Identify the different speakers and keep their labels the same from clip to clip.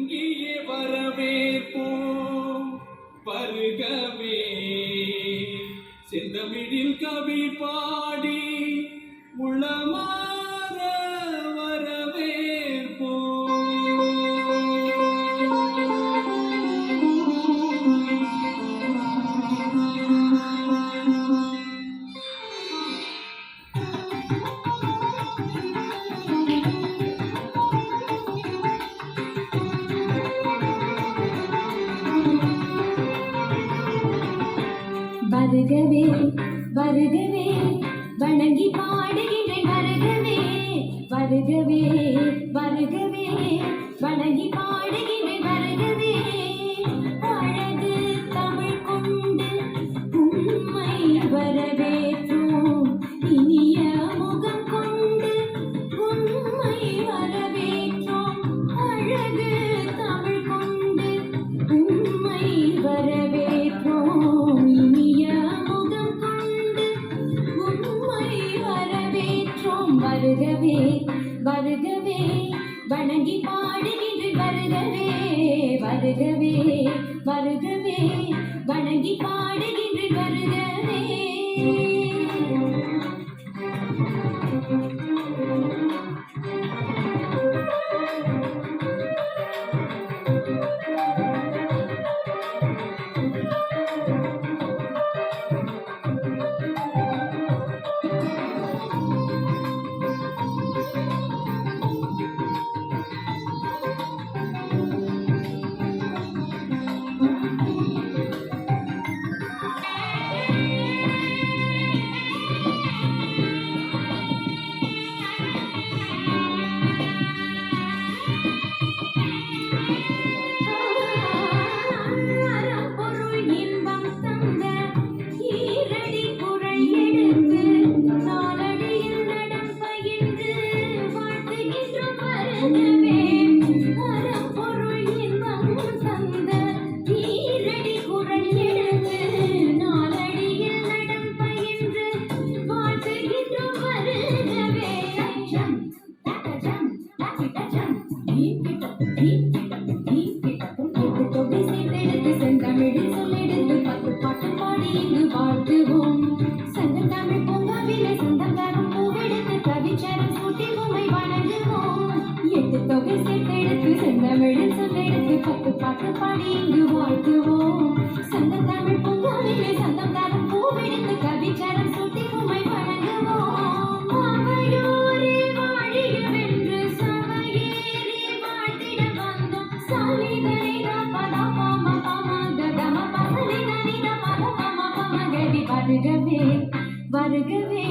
Speaker 1: இங்கேயே வரவேற்போம். வருகவே. செந்தமிழில் கவி பாடி உளமாற
Speaker 2: வருகவே வருகவே வணங்கி பாடுகின்றேன் வருகவே வருகவே வருகவே. வருகவே வருகவே வணங்கி பாடுகின்ற வருகவே வருகவே வருகவே வணங்கி பாடுகின்ற Amen. எட்டு தொகை சேர்த்தெடுத்து செந்தமிழில் சொல்லெடுத்து பத்து பாட்டு பாடி இங்கு வாழ்த்துவோம். சொந்த தமிழ் பொங்கலிலே சொந்தம் தரும் பூவெடுத்து கவிச்சரம் சூட்டி உம்மை வணங்குவோம். அவையோரே வாழியவென்று வாழ்த்திட வந்தோம். பதா கதம கதி வருகவே வருகவே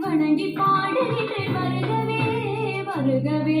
Speaker 2: வணங்கி பாடுகின்றேன் வருகவே வருகவே.